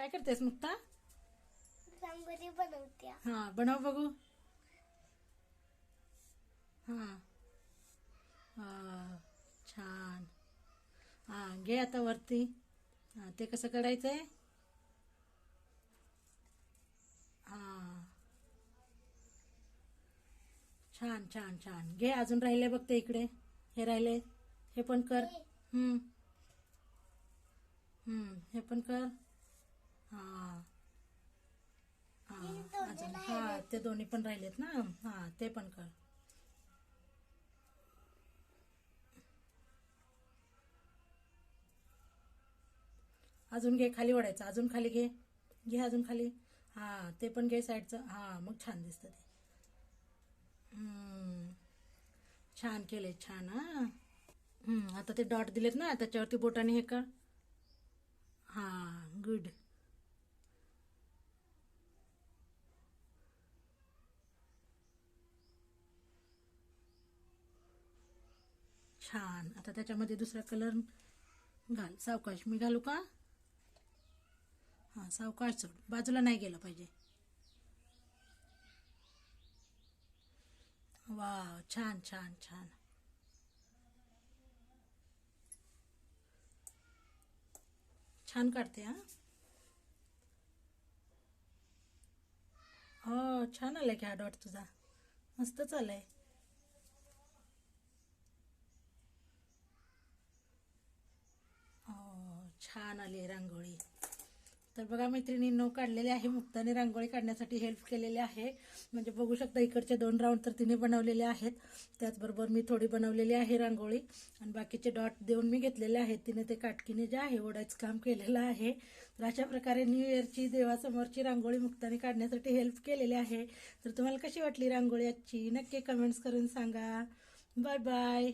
काय करतेस मुक्ता? रांगोळी बनवत्या हा बनव बघू. हा. हा, छान. हा घे आता वरती. हा ते कसं करायचंय? हा. छान छान छान. घे अजून राहिले बघ ते इकडे. हे राहिले. हे पण कर. हम्म. हम्म हे पण कर. हा. हा. अजून. हा ते दोन्ही पण राहिलेत ना? हा ते पण कर. अजून घे खाली ओढायचं. अजून खाली घे. घे अजून खाली. हा ते पण घे साईडचं. हा मग छान दिसतं ते. हम्म. छान केले छान हा. हम्म, आता ते डॉट दिलेत ना त्याच्यावरती बोटाने हे कर. हा गुड छान. आता त्याच्यामध्ये दुसरा कलर घाल. सावकाश. मी घालू का? हा सावकाश सोड बाजूला नाही गेलं पाहिजे. वा छान छान छान. छान काढते हा? हो छान आलाय की हा डॉट तुझा. मस्त चाललाय. छान आली आहे रांगोळी. तर बघा मैत्रिणींनो काढलेली आहे मुक्ताने रांगोळी काढण्यासाठी हेल्प केलेली आहे. म्हणजे बघू शकता इकडचे दोन राऊंड तर तिने बनवलेले आहेत. त्याचबरोबर मी थोडी बनवलेली आहे रांगोळी. आणि बाकीचे डॉट देऊन मी घेतलेले आहेत. तिने ते काटकीने जे आहे ओढायचं काम केलेलं आहे. तर अशा प्रकारे न्यू इयरची देवासमोरची रांगोळी मुक्ताने काढण्यासाठी हेल्प केलेली आहे. तर तुम्हाला कशी वाटली रांगोळी आजची? नक्की कमेंट्स करून सांगा. Bye bye